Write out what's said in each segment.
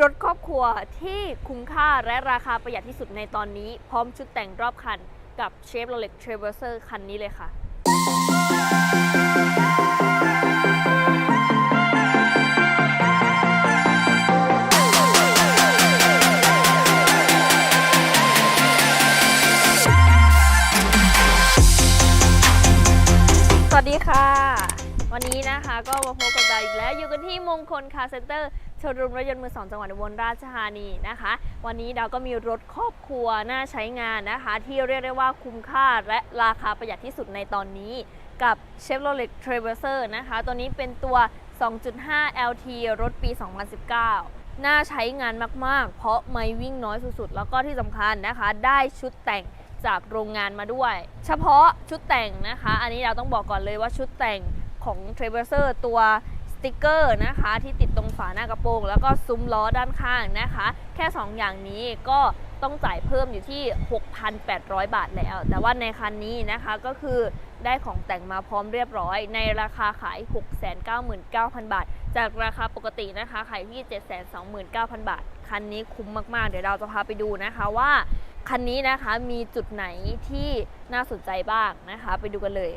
รถครอบครัวที่คุ้มค่าและราคาประหยัดที่สุดในตอนนี้ พร้อมชุดแต่งรอบคันกับ Chevrolet Traverser คันนี้เลยค่ะ สวัสดีค่ะ วันนี้นะคะก็มาพบกับดาอีกแล้ว อยู่กันที่มงคลคาร์เซ็นเตอร์ ชว์รูมรถยนต์มือสองจังหวัดอุบลราชธานีนะคะ วันนี้ดาวก็มีรถครอบครัวน่าใช้งานนะคะ ที่เรียกได้ว่าคุ้มค่าและราคาประหยัดที่สุดในตอนนี้ กับ Chevrolet Traverser นะคะ ตัวนี้เป็นตัว 2.5 LT รถปี 2019 น่าใช้งานมาก ๆ เพราะไม่วิ่งน้อยสุดๆ แล้วก็ที่สำคัญนะคะ ได้ชุดแต่งจากโรงงานมาด้วย เฉพาะชุดแต่งนะคะ อันนี้เราต้องบอกก่อนเลยว่าชุดแต่งของ Traverser ตัว ติกเกอร์นะคะ ที่ติดตรงฝาหน้ากระโปรง แล้วก็ซุ้มล้อด้านข้างนะคะ แค่ 2 อย่างนี้ก็ต้องจ่ายเพิ่มอยู่ที่ 6,800 บาทแล้ว แต่ว่าในคันนี้นะคะก็คือได้ของแต่งมาพร้อมเรียบร้อย ในราคาขาย 699,000 บาท จากราคาปกตินะคะขายที่ 729,000 บาท คันนี้คุ้มมาก ๆ เดี๋ยวเราจะพาไปดูนะคะว่า คันนี้นะคะมีจุดไหนที่น่าสนใจบ้างนะคะ ไปดูกันเลย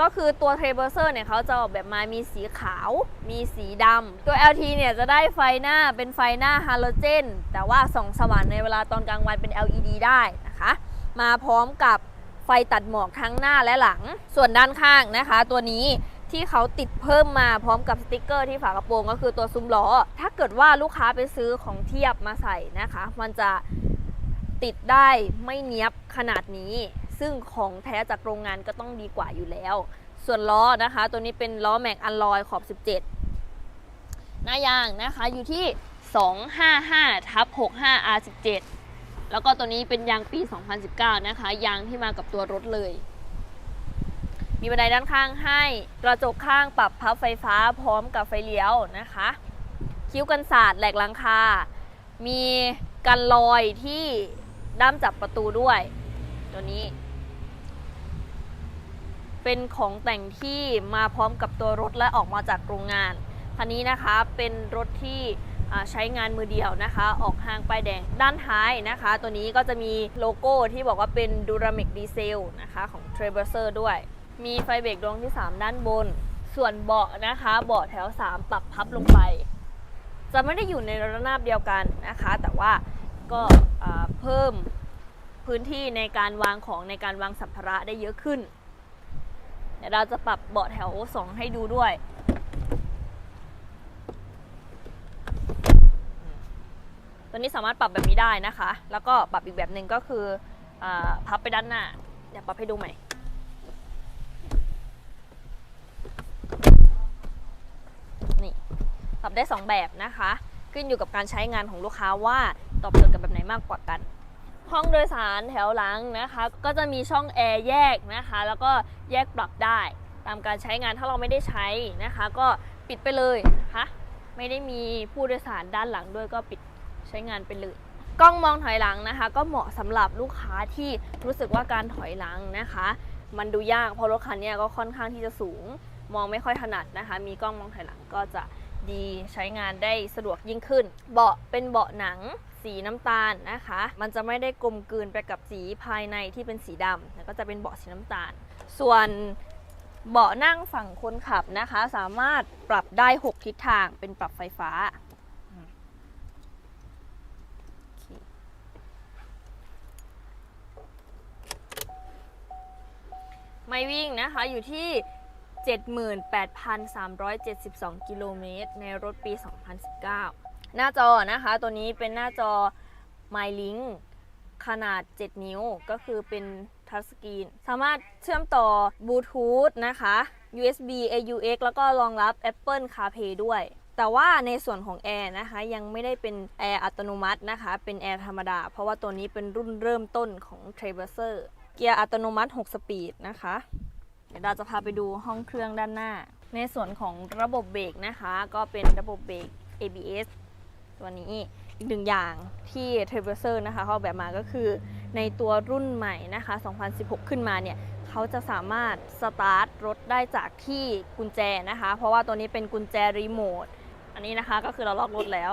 ก็คือตัว t r a v e r s e r เนี่ยเขาจะออกแบบมามีสีขาว มีสีดำ ตัว LT เนี่ยจะได้ไฟหน้าเป็นไฟหน้าฮาโลเจน แต่ว่าส่องสว่างในเวลาตอนกลางวันเป็น LED ได้นะคะ มาพร้อมกับไฟตัดหมอกทั้งหน้าและหลัง ส่วนด้านข้างนะคะ ตัวนี้ที่เขาติดเพิ่มมาพร้อมกับสติกเกอร์ที่ฝากระโปรงก็คือตัวซุ้มล้อ ถ้าเกิดว่าลูกค้าไปซื้อของเทียบมาใส่นะคะ มันจะติดได้ไม่เนี้ยบขนาดนี้ ซึ่งของแท้จากโรงงานก็ต้องดีกว่าอยู่แล้ว ส่วนล้อนะคะ ตัวนี้เป็นล้อแม็กอัลลอยขอบ 17 หน้ายางนะคะอยู่ที่ 255ทับ65 R17 แล้วก็ตัวนี้เป็นยางปี 2019 นะคะ ยางที่มากับตัวรถเลย มีบันไดด้านข้างให้ กระจกข้างปรับพับไฟฟ้าพร้อมกับไฟเลี้ยวนะคะ คิ้วกันศาสตร์แหลกลังคา มีกันลอยที่ด้ามจับประตูด้วย ตัวนี้ เป็นของแต่งที่มาพร้อมกับตัวรถและออกมาจากโรงงานคันนี้นะคะเป็นรถที่ใช้งานมือเดียวนะคะ ออกห้างป้ายแดงด้านท้ายนะคะ ตัวนี้ก็จะมีโลโก้ที่บอกว่าเป็น Duramic Diesel นะคะของ Traverser ด้วย มีไฟเบรกดวงที่ 3 ด้านบน ส่วนเบาะนะคะเบาะแถว 3 ปรับพับลงไป จะไม่ได้อยู่ในระนาบเดียวกันนะคะ แต่ว่าก็เพิ่มพื้นที่ในการวางของในการวางสัมภาระได้เยอะขึ้น เดี๋ยวเราจะปรับเบาะแถว2ให้ดูด้วย ตัวนี้สามารถปรับแบบนี้ได้นะคะ แล้วก็ปรับอีกแบบหนึ่งก็คืออพับไปด้านหน้า เดี๋ยวปรับให้ดูใหม่นี่ปรับได้ 2 แบบนะคะ ขึ้นอยู่กับการใช้งานของลูกค้าว่าตอบโจทย์กับแบบไหนมากกว่ากัน ห้องโดยสารแถวหลังนะคะ ก็จะมีช่องแอร์แยกนะคะ แล้วก็แยกปรับได้ตามการใช้งานถ้าเราไม่ได้ใช้นะคะ ก็ปิดไปเลยนะคะไม่ได้มีผู้โดยสารด้านหลังด้วยก็ปิดใช้งานไปเลยกล้องมองถอยหลังนะคะ ก็เหมาะสำหรับลูกค้าที่รู้สึกว่าการถอยหลังนะคะ มันดูยากเพราะรถคันนี้ก็ค่อนข้างที่จะสูง มองไม่ค่อยถนัดนะคะ มีกล้องมองถอยหลังก็จะ ดีใช้งานได้สะดวกยิ่งขึ้น เบาะเป็นเบาะหนังสีน้ำตาลนะคะ มันจะไม่ได้กลมกลืนไปกับสีภายในที่เป็นสีดำแล้วก็จะเป็นเบาะสีน้ำตาล ส่วนเบาะนั่งฝั่งคนขับนะคะ สามารถปรับได้ 6 ทิศทางเป็นปรับไฟฟ้า ไม่วิ่งนะคะอยู่ที่ 78,372 กิโลเมตรในรถปี 2019 หน้าจอนะคะตัวนี้เป็นหน้าจอ MyLink ขนาด 7 นิ้วก็คือเป็นทัชสกรีน สามารถเชื่อมต่อบลูทูธนะคะ USB AUX แล้วก็รองรับ Apple CarPlay ด้วย แต่ว่าในส่วนของแอร์นะคะ ยังไม่ได้เป็นแอร์อัตโนมัตินะคะ เป็นแอร์ธรรมดา เพราะว่าตัวนี้เป็นรุ่นเริ่มต้นของ Traverser เกียร์อัตโนมัติ 6 สปีดนะคะ เดี๋ยวเราจะพาไปดูห้องเครื่องด้านหน้า ในส่วนของระบบเบรกนะคะ ก็เป็นระบบเบรก ABS ตัวนี้อีกหนึ่งอย่างที่เทรเวอร์เซอร์นะคะเขาแบบมาก็คือ ในตัวรุ่นใหม่นะคะ 2016 ขึ้นมาเนี่ยเขาจะสามารถสตาร์ทรถได้จากที่กุญแจนะคะ เพราะว่าตัวนี้เป็นกุญแจรีโมทอันนี้นะคะก็คือเราล็อกรถแล้ว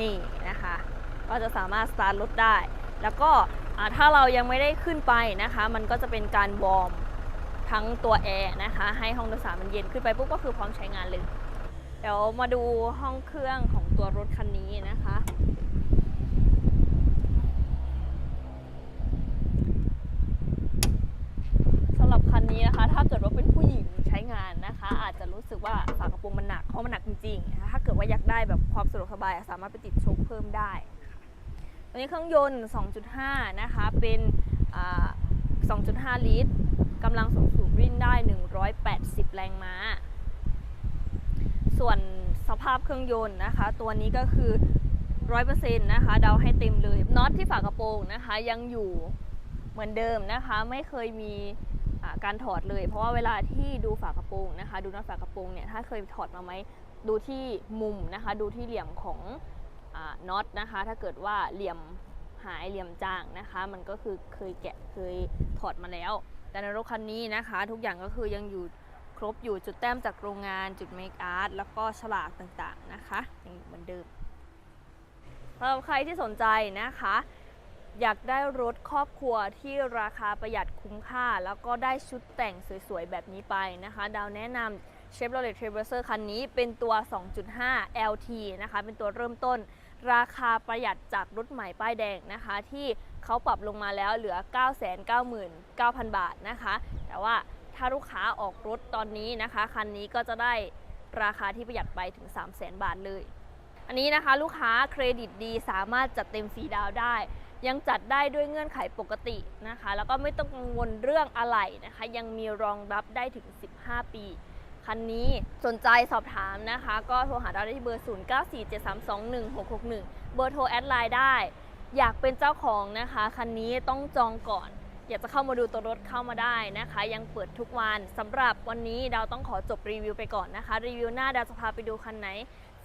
นี่นะคะ ก็จะสามารถสตาร์ทรถได้ แล้วก็ ถ้าเรายังไม่ได้ขึ้นไปนะคะ มันก็จะเป็นการวอร์มทั้งตัวแอร์นะคะ ให้ห้องโดยสารมันเย็นขึ้นไปปุ๊บก็คือพร้อมใช้งานเลย เดี๋ยวมาดูห้องเครื่องของตัวรถคันนี้นะคะ สำหรับคันนี้นะคะ ถ้าเกิดว่าเป็นผู้หญิงใช้งานนะคะ อาจจะรู้สึกว่าฝากระโปรงมันหนักเพราะมันหนักจริงๆนะคะถ้าเกิดว่าอยากได้แบบความสะดวกสบายสามารถไปติดชคเพิ่มได้ ตัวนี้เครื่องยนต์ 2.5 นะคะ เป็น 2.5 ลิตรกำลังสูงสูงวิ่งได้ 180 แรงม้า ส่วนสภาพเครื่องยนต์นะคะ ตัวนี้ก็คือ 100%นะคะ เดาให้เต็มเลย น็อตที่ฝากระโปรงนะคะ ยังอยู่เหมือนเดิมนะคะ ไม่เคยมีการถอดเลย เพราะว่าเวลาที่ดูฝากระโปรงนะคะ ดูน็อตฝากระโปรงเนี่ย ถ้าเคยถอดมาไหม ดูที่มุมนะคะ ดูที่เหลี่ยมของ น็อตนะคะ ถ้าเกิดว่าเหลี่ยมหายเหลี่ยมจางนะคะ มันก็คือเคยแกะเคยถอดมาแล้ว แต่ในรถคันนี้นะคะ ทุกอย่างก็คือยังอยู่ครบอยู่จุดแต้มจากโรงงานจุดเมคอาร์ตแล้วก็ฉลากต่างๆนะคะยังเหมือนเดิมสำหรับใครที่สนใจนะคะ อยากได้รถครอบครัวที่ราคาประหยัดคุ้มค่า แล้วก็ได้ชุดแต่งสวยๆแบบนี้ไปนะคะ ดาวแนะนำ Chevrolet Trailblazer คันนี้เป็นตัว 2.5 LT นะคะ เป็นตัวเริ่มต้น ราคาประหยัดจากรถใหม่ป้ายแดงนะคะ ที่เขาปรับลงมาแล้วเหลือ 999,000 บาทนะคะ แต่ว่าถ้าลูกค้าออกรถตอนนี้นะคะ คันนี้ก็จะได้ราคาที่ประหยัดไปถึง 300,000 บาทเลย อันนี้นะคะลูกค้าเครดิตดีสามารถจัดเต็มฟรีดาวได้ ยังจัดได้ด้วยเงื่อนไขปกตินะคะ แล้วก็ไม่ต้องกังวลเรื่องอะไหล่นะคะ ยังมีรองรับได้ถึง 15 ปี คันนี้สนใจสอบถามนะคะ ก็โทรหาเราได้ที่เบอร์ 0947321661 เบอร์โทรแอดไลน์ได้ อยากเป็นเจ้าของนะคะ คันนี้ต้องจองก่อน อยากจะเข้ามาดูตัวรถเข้ามาได้นะคะ ยังเปิดทุกวันสำหรับวันนี้ดาวต้องขอจบรีวิวไปก่อนนะคะ รีวิวหน้าดาวจะพาไปดูคันไหน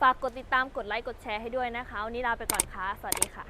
ฝากกดติดตามกดไลค์กดแชร์ให้ด้วยนะคะ วันนี้ลาไปก่อนค่ะสวัสดีค่ะ